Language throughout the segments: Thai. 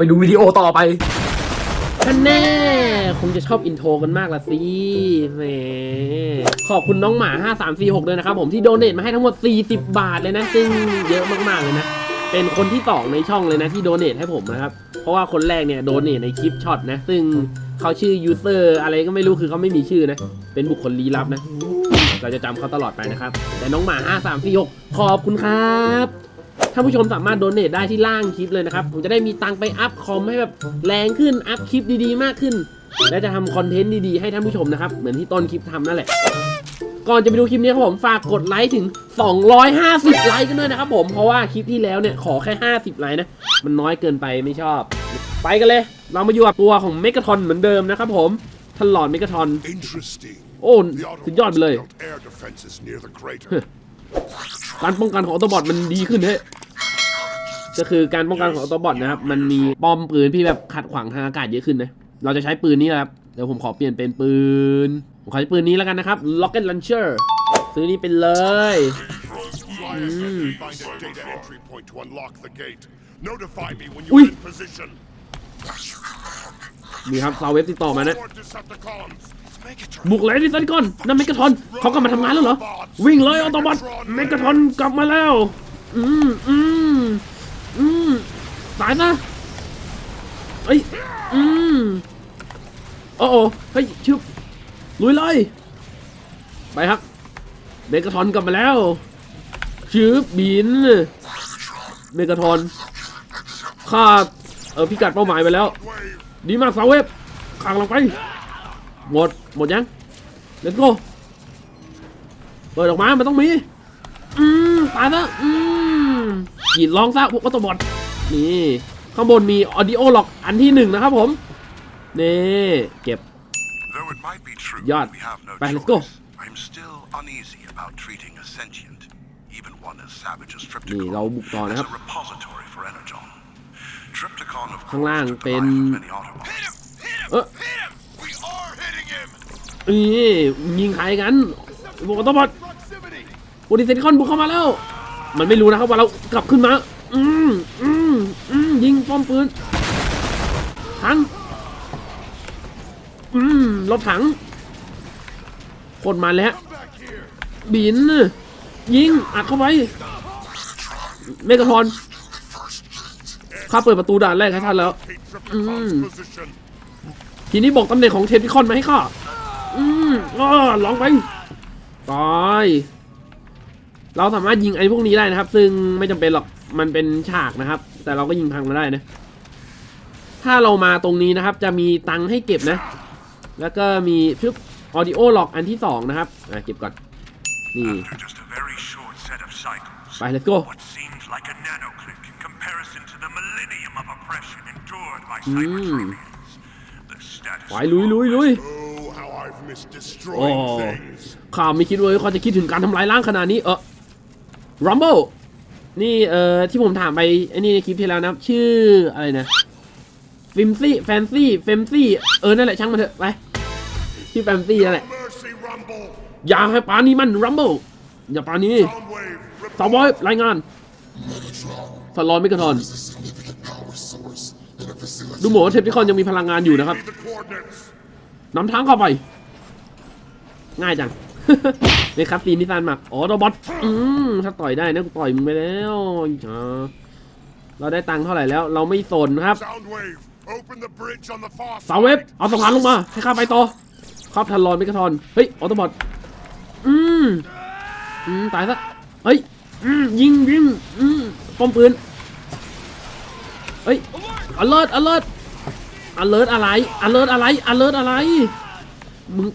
ไปดูวิดีโอต่อไปท่านแน่คงจะชอบอินโทรกันมากละสิแหมขอบคุณน้องหมา 5346ด้วยนะครับผมที่โดเนทมาให้ทั้งหมด 40 บาทเลยนะ ซึ่งเยอะมากๆเลยนะ เป็นคนที่สองในช่องเลยนะที่โดเนทให้ผมนะครับ เพราะว่าคนแรกเนี่ยโดเนทในคลิปช็อตนะ ซึ่งเขาชื่อยูเซอร์อะไรก็ไม่รู้คือเขาไม่มีชื่อนะ เป็นบุคคลลี้ลับนะ เราจะจำเขาตลอดไปนะครับ แต่น้องหมา 5346 ขอบคุณครับ ท่านผู้ชมสามารถโดเนทได้ที่ล่างคลิปเลยนะครับ ผมจะได้มีตังค์ไปอัพคอมให้แบบแรงขึ้น อัพคลิปดีๆ มากขึ้น และจะทำคอนเทนต์ดีๆ ให้ท่านผู้ชมนะครับ เหมือนที่ต้นคลิปทำนั่นแหละ ก่อนจะไปดูคลิปนี้ครับผมฝากกดไลค์ถึง 250 ไลค์กันด้วยนะครับผม เพราะว่าคลิปที่แล้วเนี่ยขอแค่ 50 ไลค์นะ มันน้อยเกินไปไม่ชอบ ไปกันเลย เรามาอยู่กับตัวของเมก a ทอนเหมือนเดิมนะครับผมท่านหลอดเมก a ทอน Interesting. โอ้ The สุดยอดไปเลย Autobots built air defenses near the crater. การป้องกันของออโตบอทมันดีขึ้นเฮ้ย ก็คือการป้องกันของออโตบอทนะครับ มันมีป้อมปืนที่แบบขัดขวางทางอากาศเยอะขึ้นนะ เราจะใช้ปืนนี้นะครับ เดี๋ยวผมขอเปลี่ยนเป็นปืน ผมขอใช้ปืนนี้แล้วกันนะครับ Rocket Launcher ซื้อนี้ไปเลย Fly us and find a data entry point to unlock the gate. Notify me when Ui. you're in position. นี่ครับซาวเว็บติดต่อมานะ Report Decepticons. บุกเลยดิสันก่อนนั่นเมก a ทอนเขากลับมาทำงานแล้วเหรอ วิ่งเลยออโตบอทเมก a ทอนกลับมาแล้ว อืมอืมอืม ตายซะเอ้ย อืมโอ้โหเฮ้ยชึบลุยเลย ไปครับ เมก a ทอนกลับมาแล้วชึบบิน เมก a ทอนฆ่าเออพิกัดเป้าหมายไปแล้ว ดีมากสาวเว็บข้างลงไป หมด หมดยัง let's go เปิดออกมา มันต้องมี อืมตายซะอืมกีดร้องซะพวกออโตบอท นี่ข้างบนมีออดิโอล็อกอันที่หนึ่งนะครับผม นี่ เก็บ Though it might be true Yard. we have no Right, let's choice, go. I'm still uneasy about treating a sentient, even one as savage as นี่เรา Tripticon, บุกต่อ as นะครับ a repository for energon. Tripticon, of ข้างล่าง course, took the เป็น life of many Autobots. เออ Hit him! We are hitting him! นี่ยิงใครกันพวกออโตบอท Proximity! โอดิเซนคอนบุกเข้ามาแล้ว มันไม่รู้นะครับว่าเรากลับขึ้นมา อืมอืมอืม ยิงป้อมปืนถังอืมรถถังคนมาแล้วบิน ยิง อัดเข้าไปเมกะทอนข้าเปิดประตูด่านแรกให้ท่านแล้ว Keep Tripticon's Mm. position. ทีนี้บอกตำแหน่งของเทปพิคอนมาให้ข้าอืมอ้อลองไปตาย เราสามารถยิงไอ้พวกนี้ได้นะครับ ซึ่งไม่จำเป็นหรอก มันเป็นฉากนะครับ แต่เราก็ยิงพังมาได้นะ ถ้าเรามาตรงนี้นะครับ จะมีตังค์ให้เก็บนะ แล้วก็มีชึบออดิโอล็อกอันที่สองนะครับอะเก็บก่อน นี่ After just a very short set of cycles, ไป let's go what seems like a nanoclick in comparison to the millennium of oppression endured by Mm. Cybertronians. The status ไปลุยลุยลุย Oh, how I've missed destroying Oh. things. ข้าไม่คิดว่าเขาจะคิดถึงการทำลายร่างขนาดนี้เออ Rumble นี่เอ่อที่ผมถามไปไอ้นี่ในคลิปที่แล้วนะชื่ออะไรนะฟิมซี่แฟนซี่เฟมซี่เออนั่นแหละช่างมันเถอะไปที่แฟมซี่นั่นแหละอย่าให้ปานี้มัน Rumble อย่าปานี้สาวบอยรายงานสลอนมิกาทอนดูหมอนว่าเทปที่คอนยังมีพลังงานอยู่นะครับนำทางเข้าไป ง่ายจัง ในคัสซีนที่ซานมากอ๋อโรบอทอืมถ้าต่อยได้นะกูต่อยมึงไปแล้วอ่าเราได้ตังค์เท่าไหร่แล้ว เราไม่สนครับ Soundwave! Open the bridge on the far เสาเว็บเอาสะพานลงมา ให้ข้าไปต่อครับทันรอนมิกาทอนเฮ้ยออโตบอทอืมอืมตายซะเฮ้ยอืมยิงยิงอืมป้อมปืนเฮ้ย alert alert alert อะไร alert อะไร alert อะไรมึง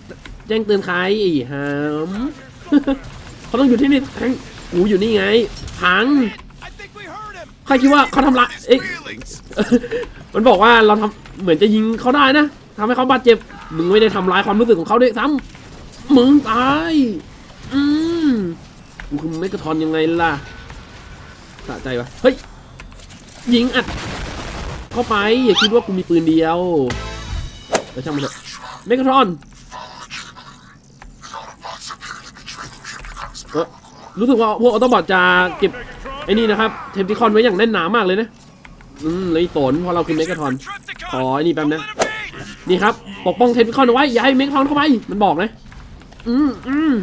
แจ้งเตือนใครไอ้หามเขาต้องอยู่ที่นี่ทั้งกูอยู่นี่ไงพังใครคิดว่าเขาทำละเอ้ย Feelings! มันบอกว่าเราทำเหมือนจะยิงเขาได้นะทำให้เขาบาดเจ็บ มึงไม่ได้ทำร้ายความรู้สึกของเขาด้วยซ้ำมึงตาย อืมกูคือเมกะทอนยังไงล่ะสะใจวะเฮ้ย ยิงอัดเข้าไป อย่าคิดว่ากูมีปืนเดียวเดี๋ยวช่างมันเถอะเมกะทอนเออ รู้สึกว่าพวกออโตบอทจะเก็บไอ้นี่นะครับเทปติคอนไว้อย่างแน่นหนามากเลยนะ อืมเลยสนพราะเราคือเมกาทอนขอไอ้นี่แป๊บนะ นี่ครับ ปกป้องเทปคอนเอาไว้ อย่าให้เมกาทอนเข้าไป มันบอกนะ อืมอืม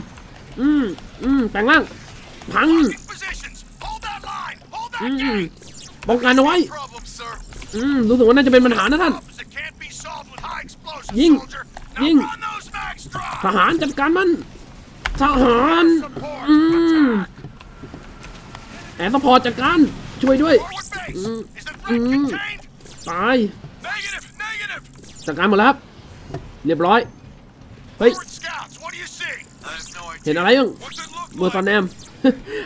อืมอืมแปลงร่าง พัง อืมป้องกันเอาไว้ อืมรู้สึกว่าน่าจะเป็นปัญหานะท่าน Problems that can't be solved with high explosives, Ying. soldier. Ying. Now run those mags ทหารจัดการมัน ทหาร อืม แอนสปอร์ตจัดการช่วยด้วย Forward base! Mm. Is the threat Mm. contained? ตาย Negative! Negative! จัดการหมดแล้วครับ เรียบร้อย เฮ้ย Forward scouts, what do you see? I have no idea. เห็นอะไรยัง What's it look เบอร์ซอนแนม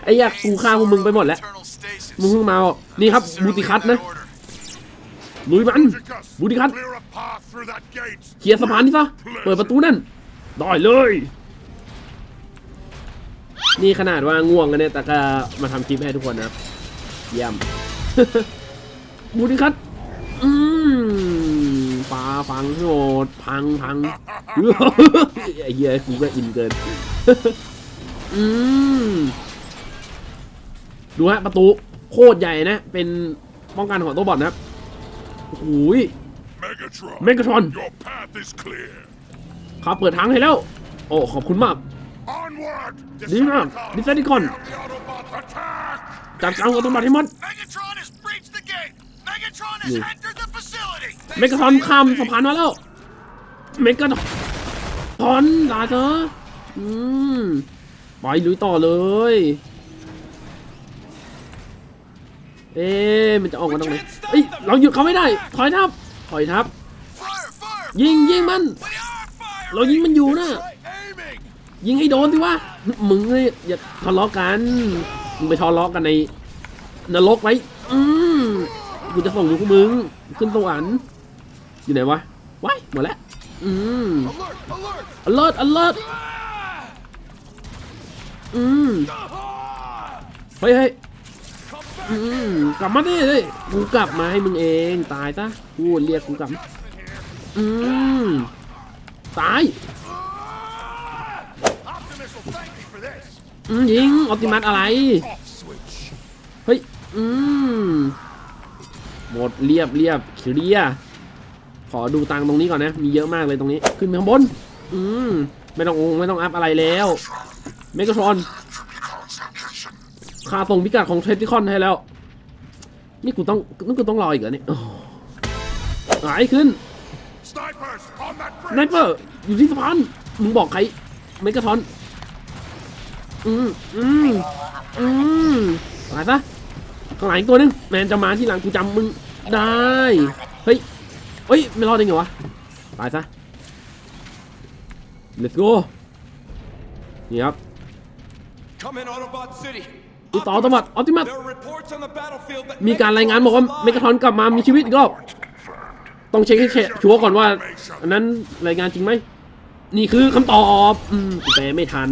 ไอ้ยากกูฆ่าพวกมึงไปหมดแล้ว Internal stasis. มึงเพิ่งมาอะนี่ครับบูติคัตนะลุยมัน Tychus, บูติคัต clear a path through that gate. เคลียร์สะพานนี่ซะ เปิดประตูนั่นได้เลย นี่ขนาดว่าง่วงกันเนี่ยแต่ก็มาทำคลิปให้ทุกคนนะครับเยี่ยมบูดิคัตอืมปลาฟังโหดพังพังไอ้เหี้ยกูก็อินเกินอืมดูฮะประตูโคตรใหญ่นะ เป็นป้องกันของตัวบอทนะครับโอ้โหย Megatron, Megatron your path is clear. เขาเปิดทางให้แล้ว โอ้ ขอบคุณมาก Onward, ดีมาก Decepticon. The Autobots attack! จัดการกับตัวบอทให้หมด Megatron has breached the gate. Megatron has Yeah. entered the facility. เมกะทอนข้ามสะพานมาแล้ว เมกะทอนลาเธออืมไปลุยต่อเลย เอ๊ะมันจะออกมาตรงไหนเอ้ยเราหยุดเขาไม่ได้ ถอยทับ ถอยทับ Fire! Fire! ยิงยิงมัน We are firing! เรายิงมันอยู่นะ Aiming! ยิงให้โดนสิวะมึงเนี่ยอย่าทะเลาะกันมึงไปทะเลาะกันในนรกไว้อืมกูจะส่งพวกมึงขึ้นสวรรค์อยู่ไหนวะว้ายหมดแล้วอืม Alert! Alert! อืมเฮ้ยเฮ้ยอืมกลับมาดิเฮ้ยกูกลับมาให้มึงเองตายซะพูเรียกกูกลับ อืมตาย อืมยิงออติมัสอะไร เฮ้ย อืม หมดเรียบเรียบเคลียขอดูตังตรงนี้ก่อนนะ มีเยอะมากเลยตรงนี้ ขึ้นไปข้างบน อืม ไม่ต้ององไม่ต้องอัพอะไรแล้ว เมกาทรอนคาส่งพิกัดของเทปติคอนให้แล้ว นี่กูต้องนี่กูต้องรออีกเหรอเนี่ยหายขึ้นไนเปอร์อยู่ที่สะพานมึงบอกใครเมกาทรอน อืมอืมอืมตายซะข้างหลังอีกตัวหนึงแมนจะมาที่หลังกูจำมึงได้ เฮ้ยเฮ้ยไม่รอดได้ไงวะตายซะ let's go นี่ครับ Come in Autobot City. ติดต่อตำรวจออติมัส There are reports on the battlefield that มีการรายงานบอกว่าเมกาทอนกลับมามีชีวิตอีกรอบ ต้องเช็คให้ชัวร์ก่อนว่า อันนั้นรายงานจริงไหม นี่คือคำตอบ อืมกูแปลไม่ทัน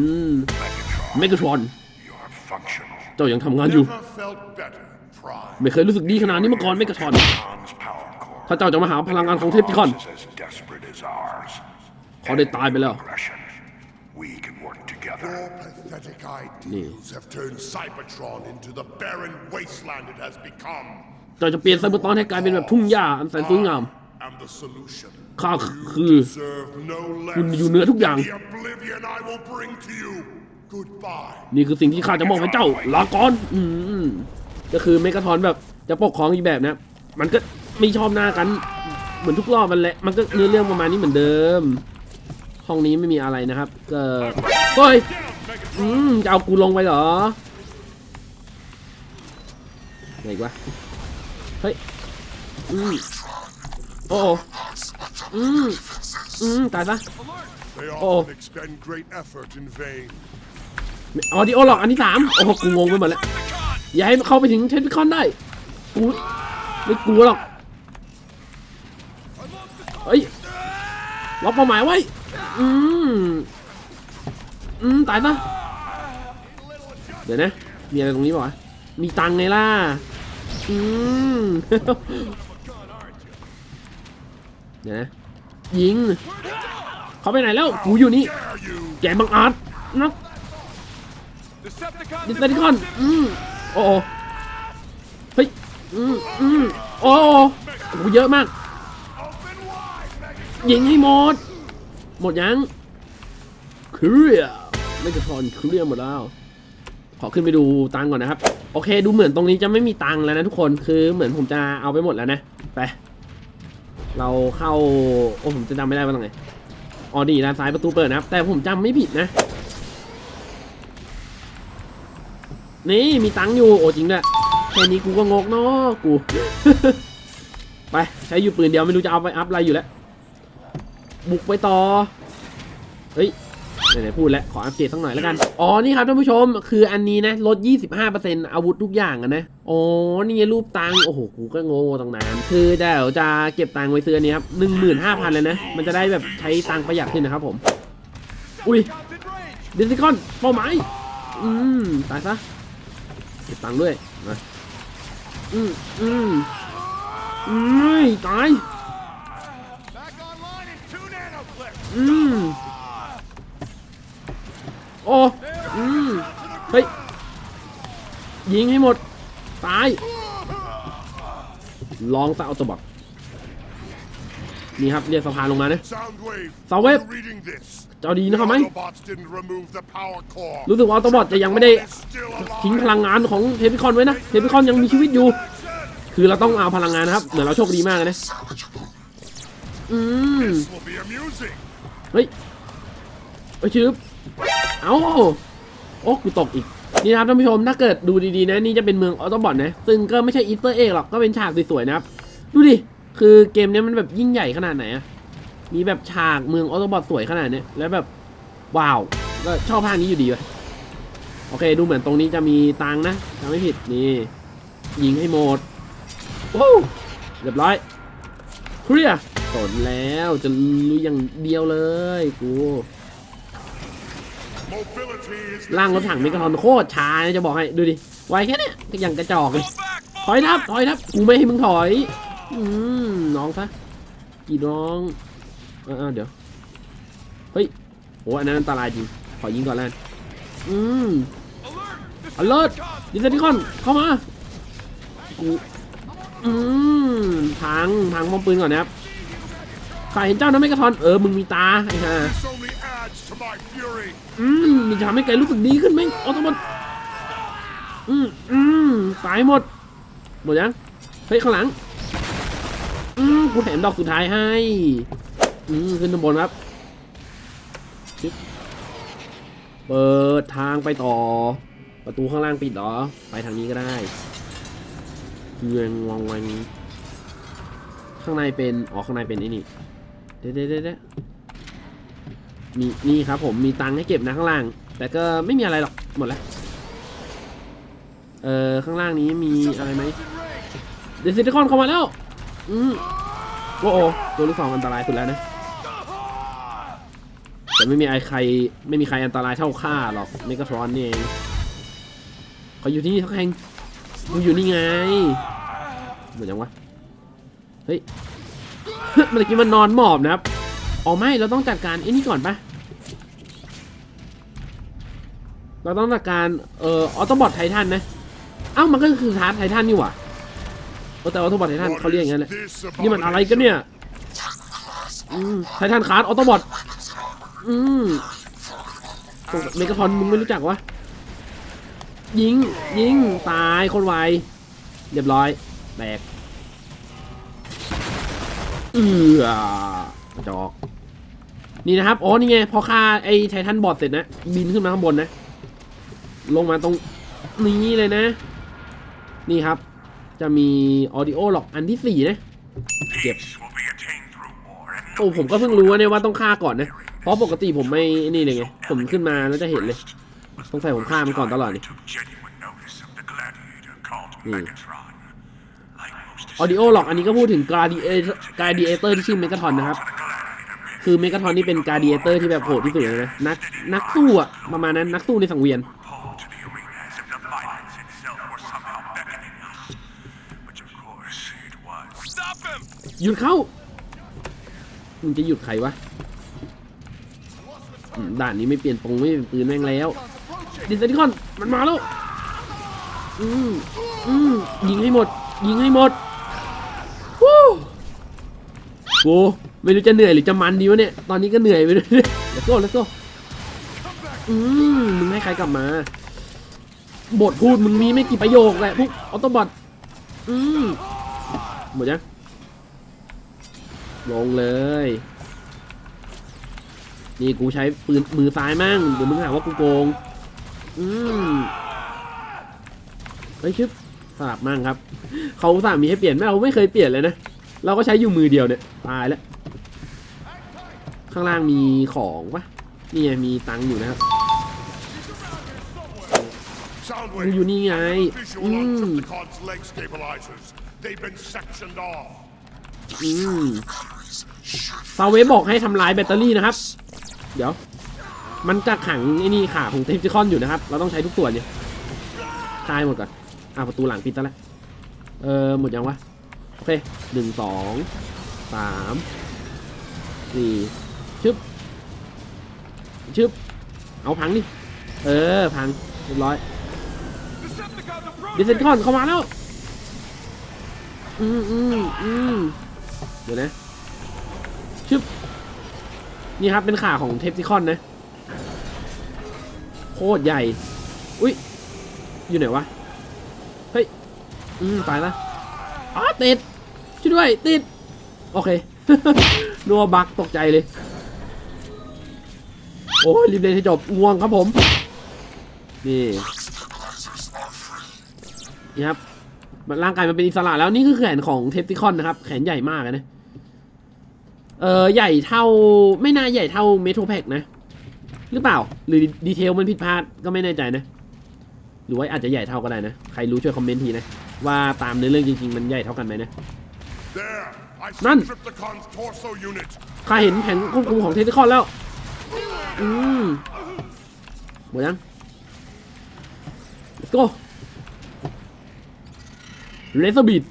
เมกาทรอน You're functional. เจ้ายังทำงานอยู่ Never felt better, Prime. ไม่เคยรู้สึกดีขนาดนี้มาก่อนเมกาทรอน Khan's power core ถ้าเจ้าจะมาหาพลังงานของเทพติคอน is as desperate as ours. เขาได้ตายไปแล้ว Aggression. We can work together. Your pathetic ideals have turned Cybertron into the barren wasteland it has become. เจ้าจะเปลี่ยนไซเบอร์ตอนให้กลายเป็นแบบทุ่งหญ้าอันแสนสวยงาม And the solution. ข้าคือ Deserve no less คุณอยู่เหนือทุกอย่าง the oblivion I will bring to you. Goodbye. นี่คือสิ่งที่ข้าจะมอบให้เจ้าลาก่อนอืมก็คือเมกาทอนแบบจะปกครองอีกแบบนะ มันก็ไม่ชอบหน้ากัน เหมือนทุกรอบมันแหละมันก็เนื้อเรื่องประมาณนี้เหมือนเดิม ห้องนี้ไม่มีอะไรนะครับ ก็เฮ้ยอืมจะเอากูลงไปเหรอไหนอีกวะเฮ้ยอืมโอ้โหอืมอืมตายซะ They Oh. ออดิโอหรอกอันที่สามโอ้โหกูงงไปหมดแล้ว อย่าให้เข้าไปถึงเทนพิคอนได้ กูไม่กลัวหรอก เฮ้ยล็อกเป้าหมายไว้ อืม อืม ตายซะ เดี๋ยวนะ มีอะไรตรงนี้ป่าวะมีตังไงล่ะ อืม เดี๋ยวนะ ยิง เขาไปไหนแล้ว กูอยู่นี่ แกบังอาจนะ Decepticon ดิสเซนคอนอืมโอ้โอเฮ้ยอืมอืมโอ้โอ้โหเยอะมาก ยิงให้หมด หมดยังเคลียร์ไม่กระทอนเคลียร์หมดแล้ว ขอขึ้นไปดูตังค์ก่อนนะครับ โอเค ดูเหมือนตรงนี้จะไม่มีตังค์แล้วนะทุกคนคือเหมือนผมจะเอาไปหมดแล้วนะไปเราเข้าโอ้ผมจะจำไม่ได้ว่าตรงไหนอ๋อดีด้านซ้ายประตูเปิดนะครับ แต่ผมจำไม่ผิดนะ นี่มีตังค์อยู่โอ้จริงด้วยแค่นี้กูก็งกเนาะกู ไปใช้อยู่ปืนเดียวไม่รู้จะเอาไปอัพอะไรอยู่แล้ว บุกไปต่อ เฮ้ยไหนๆพูดแล้วขออัปเดตสักหน่อยแล้วกัน อ๋อ นี่ครับท่านผู้ชม คืออันนี้นะ ลด 25%อาวุธทุกอย่างอะนะ อ๋อ นี่ไงรูปตังค์โอ้โห กูก็งงตั้งนานคือเดี๋ยวจะเก็บตังค์ไว้ซื้ออันนี้ครับ15,000 เลยนะ มันจะได้แบบใช้ตังค์ประหยัดขึ้นนะครับผม อุ้ยดิสซิคอนเป้าหมายอืม ตายซะ เก็บตังค์ด้วยมาอืมอืมอืมตาย Back online in two nanoclicks. อืมโอ้อืมเฮ้ย ยิงให้หมด ตาย ลองซะเอาตัวบอก นี่ครับเรียกสะพานลงมานะ Soundwave. Soundwave. you reading this? จะเอาดีนะครับไหม Autobots didn't remove the power core. รู้สึกว่าออโตบอทจะยังไม่ได้ Is still alive. ทิ้งพลังงานของเทปิคอนไว้นะเทปิคอนยังมีชีวิตอยู่ คือเราต้องเอาพลังงานนะครับเหมือนเราโชคดีมากเลยนะอืม This will be amusing. เฮ้ยเอ้ยชืบเอ้าโอ้กูตกอีกนี่นะครับท่านผู้ชมถ้าเกิดดูดีๆนะนี่จะเป็นเมืองออโตบอทนะซึ่งก็ไม่ใช่อีสเตอร์เอ็กหรอกก็เป็นฉากสวยๆนะครับดูดิ คือเกมเนี้ยมันแบบยิ่งใหญ่ขนาดไหนอะมีแบบฉากเมืองออโตบอทสวยขนาดเนี้ยแล้วแบบว้าวก็ชอบภาคนี้อยู่ดีเลยโอเค ดูเหมือนตรงนี้จะมีตังค์นะจำไม่ผิดนี่ ยิงให้หมดโอ้เรียบร้อยเคลียร์สนแล้วจะลุยอย่างเดียวเลยกู Mobility is ล่างรถถังเมกะทอนโคตรช้านะจะบอกให้ดูดิไวแค่เนี้ยก็ยังกระจอกเลยถอยทับถอยทับกูไม่ให้มึงถอย อืมน้องซะกี่น้องเออเดี๋ยว เฮ้ยโหอันนั้นอันตรายจริง ขอยิงก่อนแล้วอืม Alert. This is alert ดิสติคอน เข้ามา กูอืมพังพังป้อมปืนก่อนนะครับใครเห็นเจ้านะเมกะทอน เออ มึงมีตาไอ้ห่าอืมมันจะทำให้แกรู้สึกดีขึ้นไหมออโตบอทอืมอืมตายหมด หมดยัง เฮ้ย ข้างหลัง อืมกูแถมดอกสุดท้ายให้ อืมขึ้นข้างบนครับ เปิดทางไปต่อ ประตูข้างล่างปิดเหรอ ไปทางนี้ก็ได้เงงงองงข้างในเป็น อ๋อ ข้างในเป็นไอ้นี่ เดี๋ยวเดี๋ยวเดี๋ยวมีนี่ครับผม มีตังค์ให้เก็บนะข้างล่าง แต่ก็ไม่มีอะไรหรอก หมดแล้ว เออข้างล่างนี้มีอะไรไหมเดซิติคอนเข้ามาแล้ว อืมโอ้โหตัวลูกสองอันตรายสุดแล้วนะแต่ไม่มีไอใครไม่มีใครอันตรายเท่าข้าหรอกเมกาทรอนนี่เองเขาอยู่ที่นี่ทักแห่งมึงอยู่นี่ไงเหมือนยังวะเฮ้ยเมื่อกี้มันนอนหมอบนะครับอ๋อไม่เราต้องจัดการไอ้นี่ก่อนปะเราต้องจัดการเอ่อออโตบอทไททันนะเอ้ามันก็คือทาร์ไททันนี่หว่าเออ แต่ออโตบอทไททัน What เขาเรียกอย่าง is นั้นแหละ this นี่มันอะไรกันเนี่ยอืมไททันคาร์ดออโตบอทอืมเมกาทอนมึงไม่รู้จักวะยิงยิงตายคนไวเรียบร้อยแตกเอือกระจอก นี่นะครับอ๋อนี่ไงพอฆ่าไอ้ไททันบอดเสร็จนะบินขึ้นมาข้างบนนะ ลงมาตรงนี้เลยนะ นี่ครับ จะมีออดิโอหลอกอันที่สี่นะ Yep. Peace will be attained through war, and โอ้ผมก็เพิ่งรู้ว่าเนี่ยว่าต้องฆ่าก่อนนะ เพราะปกติผมไม่นี่เลยไง ผมขึ้นมาแล้วจะเห็นเลย was สงสัยผมฆ่ามันก่อนตลอดนี่ took genuine notice of the gladiator called Hmm. Megatron. Like most ออดิโอหลอกอันนี้ก็พูดถึงก l า d เอเตอร์ก a ดีเอเตอร์ที่ชื่อเมกาทอนนะครับ คือเมกาทอนนี่เป็นก a ดีเอเตอร์ที่แบบโหดที่สุดเลยนะนักนักสู้อะประมาณนั้นนักสู้ในสังเวียน หยุดเขามึงจะหยุดใครวะด่านนี้ไม่เปลี่ยนปงไม่เปลี่ยนปืนแม่งแล้ว ดิสติคอน มันมาแล้ว อืมอืมยิงให้หมด ยิงให้หมดกูไม่รู้จะเหนื่อยหรือจะมันดีวะเนี่ย ตอนนี้ก็เหนื่อยไปด้วย let's go let's go อืมมึงให้ใครกลับมา บทพูดมึงมีไม่กี่ประโยคแหละพวกออโตบอทอืม หมดยังลงเลย นี่กูใช้ปืนมือซ้ายมั่งเดี๋ยวมึงหาว่ากูโกง อืมเฮ้ยชึบสลับมั่งครับ เขาสามีให้เปลี่ยนไหมเราไม่เคยเปลี่ยนเลยนะ เราก็ใช้อยู่มือเดียวเนี่ย ตายแล้ว ข้างล่างมีของปะนี่ไงมีตังค์อยู่นะครับอยู่นี่ไง อืม They've been sectioned off. อืมซาเวฟบอกให้ทำลายแบตเตอรี่นะครับ เดี๋ยว มันจะขังไอ้นี่ขาของเทปติคอนอยู่นะครับ เราต้องใช้ทุกส่วนเนี่ยคลายหมดก่อนอะประตูหลังปิดซะแล้วเออหมดยังวะ โอเคหนึ่งสองสามสี่ชึบชึบเอาพังดิ เออ พังเรียบร้อยดิเซนคอนเข้ามาแล้ว อืมอืมอืมเดี๋ยวนะชึบนี่ครับเป็นขาของเทปติคอนนะโคตรใหญ่ อุ้ย อยู่ไหนวะ เฮ้ย อืมไปละอ๋อติด ช่วยด้วย ติด โอเค นัวบักตกใจเลย โอ้ยรีบเล่นให้จบ ง่วงครับผม นี่ นี่ครับ ร่างกายมันเป็นอิสระแล้วนี่คือแขนของเทปติคอนนะครับ แขนใหญ่มากนะเออใหญ่เท่าไม่น่าใหญ่เท่าเมโทรแพ็กนะ หรือเปล่า หรือดีเทลมันผิดพลาดก็ไม่แน่ใจนะ หรือว่าอาจจะใหญ่เท่าก็ได้นะ ใครรู้ช่วยคอมเมนต์ทีนะ ว่าตามเนื้อเรื่องจริง ๆ มันใหญ่เท่ากันไหมนะ There. I see None. Triptychon's torso unit. ข้าเห็นแผงควบคุมของเทปติคอนแล้ว อืมหมดยัง let's go เลเซอร์บีด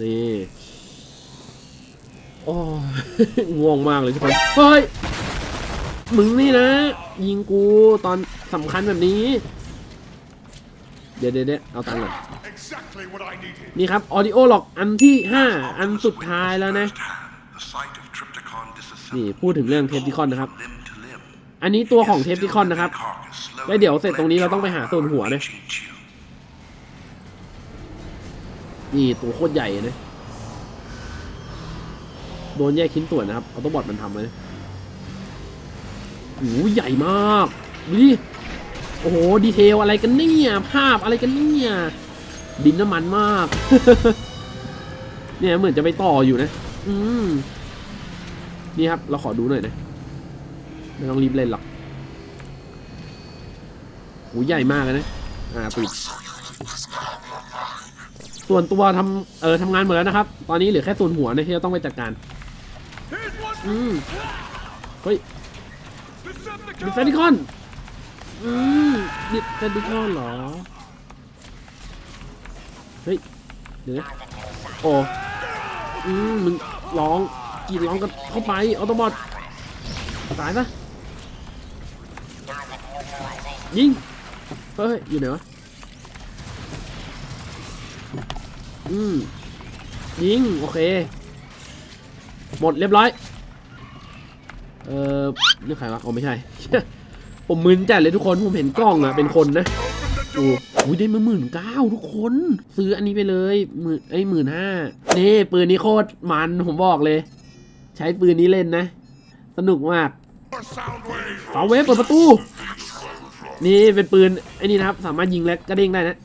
นี่โอ้ยง่วงมากเลยทุกคนเฮ้ย มึงนี่นะ ยิงกูตอนสำคัญแบบนี้ เดี๋ยวเดี๋ยวเดี๋ยวเอาตังค์ก่อน Exactly what I needed. นี่ครับออดิโอล็อกอันที่ 5 อันสุดท้ายแล้วนะ The sight of Triptychon นี่ disassembled พูดถึงเรื่องเทปติคอนนะครับ limb to limb. อันนี้ตัวของเทปติคอนนะครับ แล้วเดี๋ยวเสร็จตรงนี้เราต้องไปหาส่วนหัวนะ นี่ตัวโคตรใหญ่นะโดนแยกชิ้นส่วนนะครับเอาตัวบอทมันทำเลยโอ้โหใหญ่มากดูดิโอ้โห ดีเทลอะไรกันเนี่ย ภาพอะไรกันเนี่ย ดินน้ำมันมาก เนี่ยเหมือนจะไปต่ออยู่นะ อืม นี่ครับ เราขอดูหน่อยนะ ไม่ต้องรีบเล่นหรอกโหใหญ่มากเลยนะ อ่าปิด ส่วนตัวทำเออทำงานหมดแล้วนะครับ ตอนนี้เหลือแค่ส่วนหัวนะที่เราต้องไปจัดการ อืมเฮ้ยดิเซนิคอน อืมดิเซนิคอนเหรอ เฮ้ย เดี๋ยวนะโอ้อืมมึงร้องกรีดร้องกันเข้าไปออโตบอทตายซะยิง เฮ้ย อยู่ไหนวะ อืมยิง โอเค หมดเรียบร้อย เออนี่ใครวะอ๋อไม่ใช่ ผมมึนจัดเลยทุกคน ผมเห็นกล้องอะเป็นคนนะโอ้โหได้มาหมื่นเก้าทุกคน ซื้ออันนี้ไปเลยหมื่นไอ้หมื่นห้านี่ปืนนี้โคตรมันผมบอกเลย ใช้ปืนนี้เล่นนะ สนุกมาก Or Soundwave. เสาเวฟเปิดประตู นี่เป็นปืนไอ้นี่นะครับ สามารถยิงแล้วกระเด้งได้นะ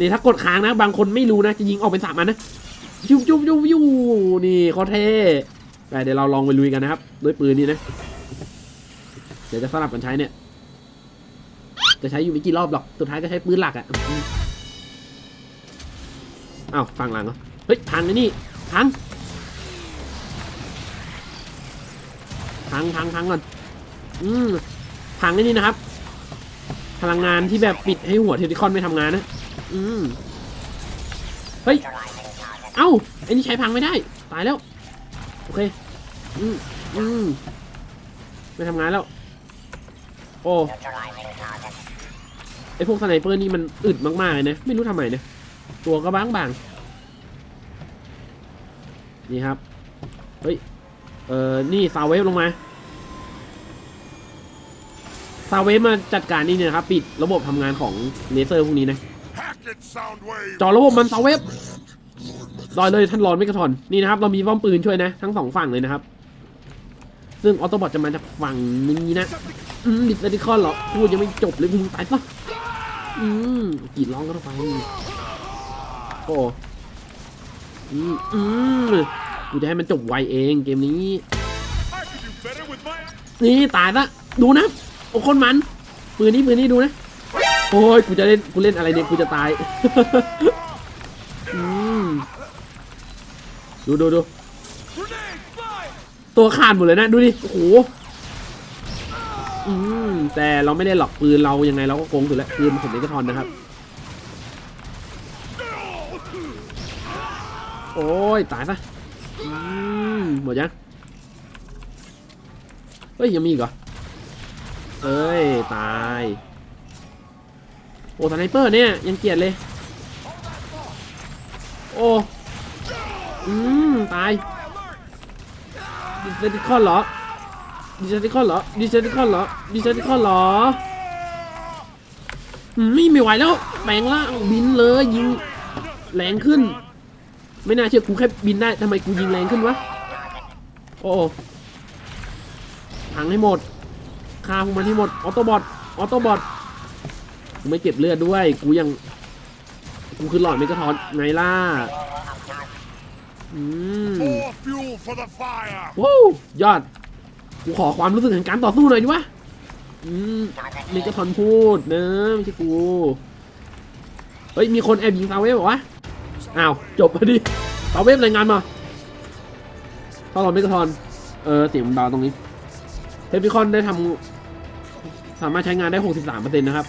นี่ถ้ากดค้างนะ บางคนไม่รู้นะจะยิงออกเป็นสามอันนะยุบยุบยุบยุนี่เขาเท่ไปเดี๋ยวเราลองไปลุยกันนะครับด้วยปืนนี้นะ เดี๋ยวจะสลับกันใช้เนี่ย จะใช้อยู่ไม่กี่รอบหรอกสุดท้ายก็ใช้ปืนหลักอะ่ะเอ้าวฟังหลังเหรอเฮ้ยพังไอ้นี่พังพังพังพังก่อนอืมพังไอ้นี่นะครับ พลังงานที่แบบปิดให้หัวเทติคอนไม่ทำงานนะ อืมเฮ้ย เอ้าไอ้นี่ใช้พังไม่ได้ ตายแล้ว โอเค อืมอืมไม่ทำงานแล้ว โอ้ไอพวกสไนเปอร์นี่มันอึดมากๆเลยนะ ไม่รู้ทำไมนะ ตัวก็บางบางๆนี่ครับ เฮ้ย เออนี่ซาวเวฟลงมาซาวเวฟมาจัดการนี่เนี่ยนะครับ ปิดระบบทำงานของเลเซอร์พวกนี้นะ Hack it, Soundwave! จอระบบมันซาวเวฟลอยเลยท่านรอนไม่กระทอนนี่นะครับ เรามีป้อมปืนช่วยนะ ทั้งสองฝั่งเลยนะครับ ซึ่งออโตบอทจะมาจากฝั่งนี้นะ อืมดิสเซติคอนเหรอ พูดยังไม่จบเลยมึงตายปะอืมกรีดร้องก็ต้องไปโอ้อืมอืมกูจะให้มันจบไวเองเกมนี้ I could do better with my. นี่ตายละดูนะโอ้คนมันปืนนี้ปืนนี้ดูนะ โอ้ยกูจะเล่นกูเล่นอะไรเนี่ยกูจะตายดูดูดูตัวขาดหมดเลยนะ ดูดิโอ้โหอืมแต่เราไม่ได้หลอกปืนเรายังไงเราก็โกงสุดแล้วปืนผมเอกทอนนะครับ โอ้ยตายซะอืมหมดยังเฮ้ยยังมีอีกเหรอเอ้ยตาย อ้สไนเปอร์เนี่ย ยังเกลียดเลย โอ้ อืม ตาย ดิเซติคอนเหรอ ดิเซติคอนเหรอ ดิเซติคอนเหรอ ดิเซติคอนเหรออืมไม่ไม่ไหวแล้วแปลงร่างบินเลยยิงแรงขึ้น ไม่น่าเชื่อกูแค่บินได้ทำไมกูยิงแรงขึ้นวะ โอ้พังให้หมดฆ่าพวกมันให้หมด ออโตบอท ออโตบอท กูไม่เก็บเลือดด้วย กูยัง กูคือหลอดเมกะทอนไงล่ะ อืม More fuel for the fire! ว้าวยอด กูขอความรู้สึกแห่งการต่อสู้หน่อยดิวะ อืมนี่ก็ทอนพูดเนอะไม่ใช่กู เฮ้ย มีคนแอบยิงซาเวฟบอกว่าอ้าว จบพอดีซาเวฟรายงานมาตลอดไม่กระทอน เออเสียงมันเบาตรงนี้ เทปพิคอนได้ทำสามารถใช้งานได้ 63%นะครับ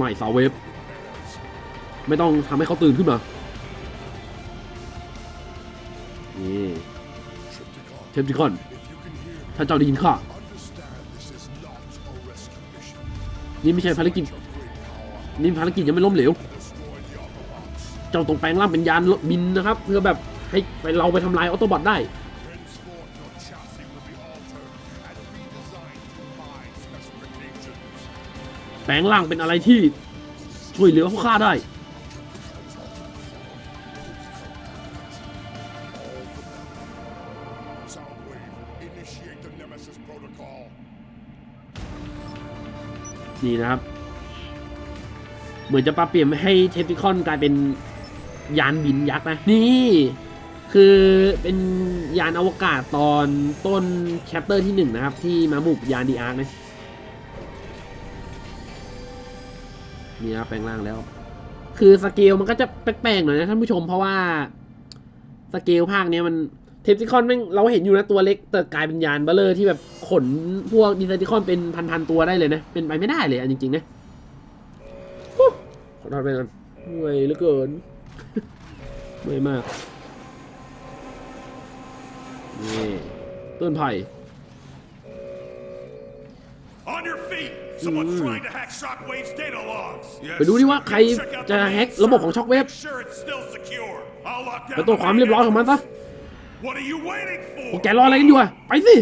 ไม่ซาเวฟไม่ต้องทำให้เขาตื่นขึ้นมา นี่เทปติคอนถ้าเจ้าได้ยินข้า นี่ไม่ใช่ภารกิจ นี่ภารกิจยังไม่ล้มเหลว เจ้าตรงแปลงร่างเป็นยานบินนะครับ เพื่อแบบให้ไปเราไปทำลายออโตบอทได้ แปลงร่างเป็นอะไรที่ช่วยเหลือพวกข้าได้ นี่นะครับ เหมือนจะปรับเปลี่ยนให้เทปติคอนกลายเป็นยานบินยักษ์นะ นี่คือเป็นยานอวกาศตอนต้นแชปเตอร์ที่หนึ่งนะครับ ที่มาบุกยานดีอาร์นะ นี่นะครับแปลงร่างแล้ว คือสเกลมันก็จะแปลกๆหน่อยนะท่านผู้ชมเพราะว่าสเกลภาคเนี้ยมันเทปติคอนแม่งเราเห็นอยู่นะตัวเล็กแต่กลายเป็นยานเบลเลอร์ที่แบบขนพวกดีเซติคอนเป็นพันๆตัวได้เลยนะ เป็นไปไม่ได้เลยอันจริงๆนะขอโทษไปก่อนเหนื่อยเหลือเกินเมื่อยมากนี่ต้นไผ่ On your feet! Someone's trying to hack Shockwave's data logs. ไปดูดิว่าใครจะแฮ็กระบบของช็อคเวฟ Make sure it's still secure. I'll lock ไป down ตรวจความเรียบร้อยของมันซะ What are you waiting พวก for? แกรออะไรกันอยู่อะไปสิ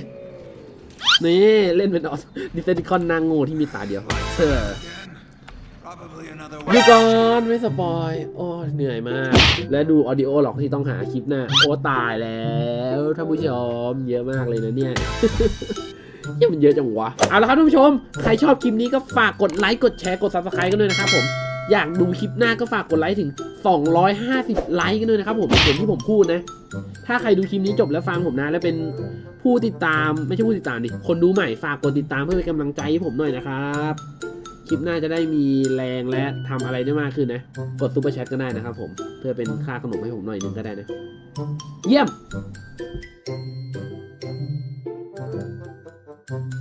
นี่เล่นเป็นออดิเซติคอนนางโง่ที่มีตาเดียวเออ Probably another ดูก่อนไม่สปอยโอ้เหนื่อยมาก และดูออดิโอหรอกที่ต้องหาคลิปหน้า โอ้ตายแล้วท่านผู้ชมเยอะมากเลยนะเนี่ย เยังมันเยอะจังวะ เอาละครับท่านผู้ชม ใครชอบคลิปนี้ก็ฝากกดไลค์ กดแชร์ กด subscribe กันด้วยนะครับผม อยากดูคลิปหน้าก็ฝากกดไลค์ถึง 250 ไลค์กันด้วยนะครับผมส่วนที่ผมพูดนะ ถ้าใครดูคลิปนี้จบแล้วฟังผมนะ แล้วเป็นผู้ติดตาม ไม่ใช่ผู้ติดตามดิ คนดูใหม่ ฝากกดติดตามเพื่อเป็นกำลังใจให้ผมหน่อยนะครับ คลิปหน้าจะได้มีแรงและทำอะไรได้มากขึ้นนะ กดซูเปอร์แชทก็ได้นะครับผม เพื่อเป็นค่าขนมให้ผมหน่อยหนึงก็ได้นะ เยี่ยม Thank you.